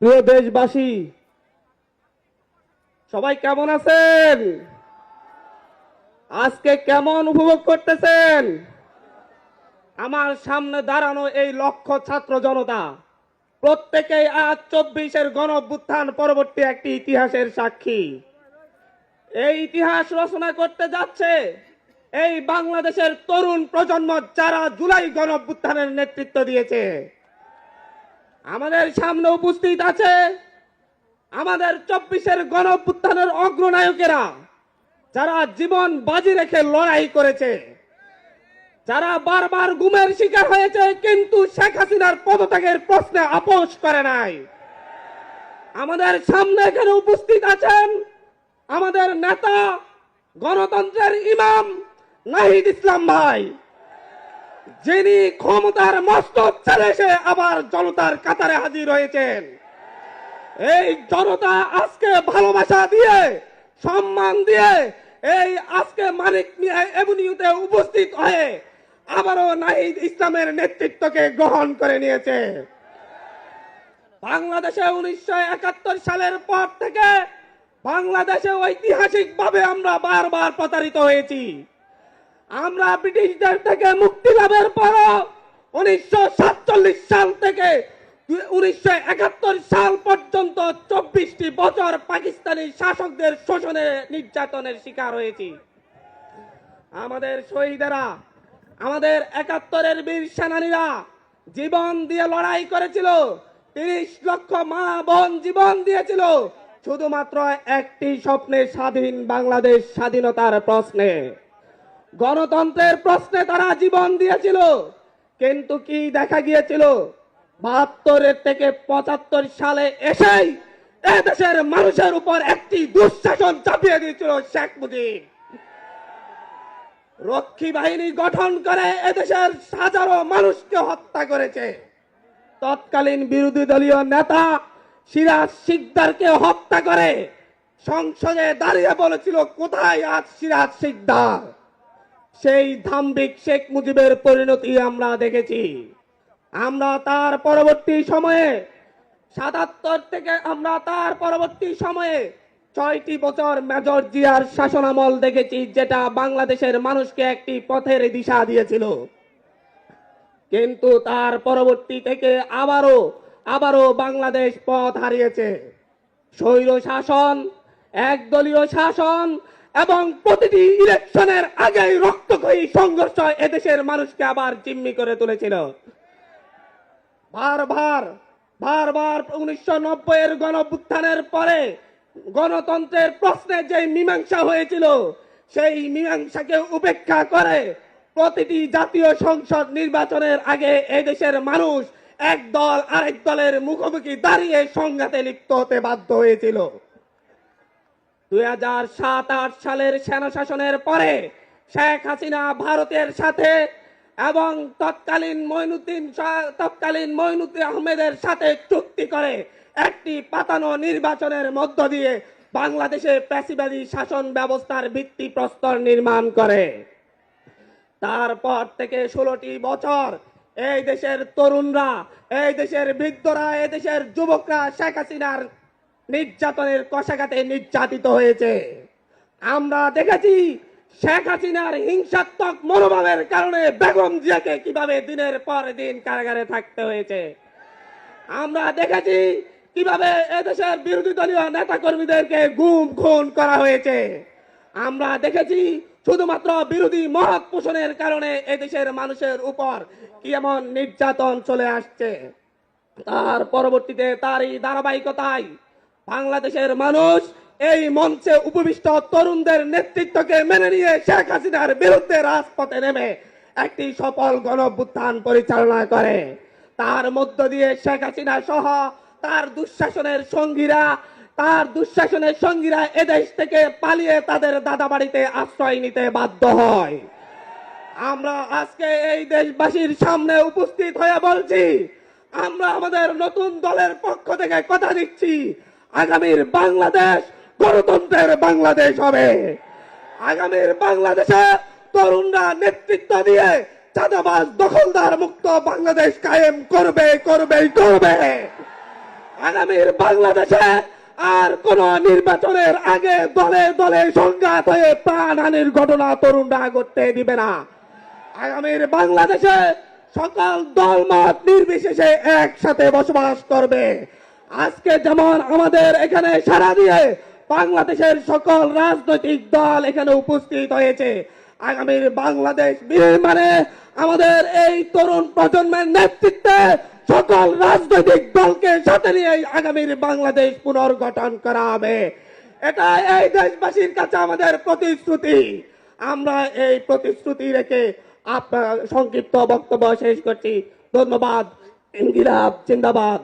প্রিয় দেশবাসী, সবাই কেমন আছেন? আজকে কেমন উপভোগ করতেছেন? আমার সামনে দাঁড়ানো এই লক্ষ ছাত্র জনতা, প্রত্যেকেই আজ চব্বিশের গণ অভ্যুত্থান পরবর্তী একটি ইতিহাসের সাক্ষী। এই ইতিহাস রচনা করতে যাচ্ছে এই বাংলাদেশের তরুণ প্রজন্ম যারা জুলাই গণ অভ্যুত্থানের নেতৃত্ব দিয়েছে। আমাদের সামনে উপস্থিত আছে আমাদের চব্বিশের গণ অগ্রনায়কেরা, যারা জীবন বাজি রেখে লড়াই করেছে, যারা বারবার গুমের শিকার হয়েছে, কিন্তু শেখ হাসিনার পদত্যাগের প্রশ্নে আপোষ করে নাই। আমাদের সামনে এখানে উপস্থিত আছেন আমাদের নেতা, গণতন্ত্রের ইমাম নাহিদ ইসলাম ভাই। যিনি ক্ষমতার মস্তক ছেড়ে আবার জনতার কাতারে হাজির হয়েছেন, এই জনতা আজকে ভালোবাসা দিয়ে, সম্মান দিয়ে, এই আজকে মানিক এভিনিউতে উপস্থিত হয়ে আবারও নাহিদ ইসলামের নেতৃত্বকে গ্রহণ করে নিয়েছে। বাংলাদেশে উনিশশো একাত্তর সালের পর থেকে বাংলাদেশে ঐতিহাসিকভাবে আমরা বারবার প্রতারিত হয়েছি। আমরা ব্রিটিশদের থেকে মুক্তি লাভের পর উনিশশো সাতচল্লিশ সাল থেকে উনিশশো একাত্তর সাল পর্যন্ত চব্বিশটি বছর পাকিস্তানি শাসকদের শোষণে নির্যাতনের শিকার হয়েছি। আমাদের শহীদেরা, আমাদের একাত্তরের বীর সেনানীরা জীবন দিয়ে লড়াই করেছিল, তিরিশ লক্ষ মা বোন জীবন দিয়েছিল, শুধুমাত্র একটি স্বপ্নে স্বাধীন বাংলাদেশ স্বাধীনতার প্রশ্নে। গণতন্ত্রের প্রশ্নে তারা জীবন দিয়েছিল। কিন্তু কি দেখা গিয়েছিল? বাহাত্তরের থেকে পঁচাত্তর সালে এসেই এদেশের মানুষের উপর একটি দুঃশাসন চাপিয়ে দিয়েছিল শেখ মুজিব। রক্ষী বাহিনী গঠন করে এদেশের হাজারো মানুষকে হত্যা করেছে। তৎকালীন বিরোধী দলীয় নেতা সিরাজ শিকদারকে হত্যা করে সংসদে দাঁড়িয়ে বলেছিল, কোথায় আজ সিরাজ শিকদার? সেই ধাম্বিক শেখ মুজিবের পরিণতি আমরা দেখেছি। আমরা তার পরবর্তী সময়ে, সাতাত্তর থেকে আমরা তার পরবর্তী সময়ে ছয়টি বছর মেজর জিয়ার শাসনামল দেখেছি, যেটা বাংলাদেশের মানুষকে একটি পথের দিশা দিয়েছিল। কিন্তু তার পরবর্তী থেকে আবারও আবারও বাংলাদেশ পথ হারিয়েছে। স্বৈর শাসন, একদলীয় শাসন এবং প্রতিটি ইলেকশনের আগেই রক্তক্ষয়ী সংঘর্ষ এদেশের মানুষকে আবার জিম্মি করে তুলেছিল। বারবার বারবার উনিশশো নব্বই এর গণভুত্থানের পরে গণতন্ত্রের প্রশ্নে যে মীমাংসা হয়েছিল, সেই মীমাংসাকে উপেক্ষা করে প্রতিটি জাতীয় সংসদ নির্বাচনের আগে এদেশের মানুষ এক দল আরেক দলের মুখোমুখি দাঁড়িয়ে সংঘাতে লিপ্ত হতে বাধ্য হয়েছিল। দুই হাজার সাত আট সালের সেনা শাসনের পরে শেখ হাসিনা ভারতের সাথে এবং তৎকালীন মইনুদ্দিন তৎকালীন মইনুদ্দিন আহমেদের সাথে চুক্তি করে একটি পাতানো নির্বাচনের মধ্য দিয়ে বাংলাদেশে প্যাসিবাদী শাসন ব্যবস্থার ভিত্তি প্রস্তর নির্মাণ করে। তারপর থেকে ষোলোটি বছর এই দেশের তরুণরা, এই দেশের বৃদ্ধরা, এই দেশের যুবকরা শেখ হাসিনার নির্যাতনের কষাঘাতে নির্যাতিত হয়েছে। আমরা দেখেছি শেখ হাসিনার হিংসাত্মক মনোভাবের কারণে বেগম জিয়াকে কীভাবে দিনের পর দিন কারাগারে থাকতে হয়েছে। আমরা দেখেছি কীভাবে এদেশের বিরোধী দলীয় নেতা কর্মীদেরকে গুম, খুন করা হয়েছে। আমরা দেখেছি শুধুমাত্র বিরোধী মহৎ পোষণের কারণে এদেশের মানুষের উপর কি এমন নির্যাতন চলে আসছে। তার পরবর্তীতে তারই ধারাবাহিকতায় বাংলাদেশের মানুষ এই মঞ্চে উপবিষ্ট তরুণদের নেতৃত্বকে মেনে নিয়ে শেখ হাসিনার বিরুদ্ধে রাজপথে নেমে একটি সফল গণভ্যুত্থান পরিচালনা করে। তার মধ্য দিয়ে শেখ হাসিনা সহ তার দুঃশাসনের সঙ্গীরা, তার দুঃশাসনের সঙ্গীরা এদেশ থেকে পালিয়ে তাদের দাদা বাড়িতে আশ্রয় নিতে বাধ্য হয়। আমরা আজকে এই দেশবাসীর সামনে উপস্থিত হয়ে বলছি, আমরা আমাদের নতুন দলের পক্ষ থেকে কথা দিচ্ছি আগামীর বাংলাদেশ গণতন্ত্রের বাংলাদেশ হবে। আগামীর বাংলাদেশে তরুণরা নেতৃত্ব দিয়ে চাঁদাবাজ, দখলদার মুক্ত বাংলাদেশ কায়েম করবে করবে করবে। আগামীর বাংলাদেশে আর কোন নির্বাচনের আগে দলে দলে সংঘাত হয়ে প্রাণহানির ঘটনা তরুণরা ঘটতে দিবে না। আগামীর বাংলাদেশে সকল দলমত নির্বিশেষে একসাথে বসবাস করবে। আজকে যেমন আমাদের এখানে সারা দিয়ে বাংলাদেশের সকল রাজনৈতিক দল এখানে উপস্থিত হয়েছে, আগামীর বাংলাদেশ মানে আমাদের এই তরুণ প্রজন্মের নেতৃত্বে সকল রাজনৈতিক দলকে সাথে নিয়ে আগামীর বাংলাদেশ পুনর্গঠন করা হবে। এটা এই দেশবাসীর কাছে আমাদের প্রতিশ্রুতি। আমরা এই প্রতিশ্রুতি রেখে আপনার সংক্ষিপ্ত বক্তব্য শেষ করছি। ধন্যবাদ। ইন্দিরাব জিন্দাবাদ।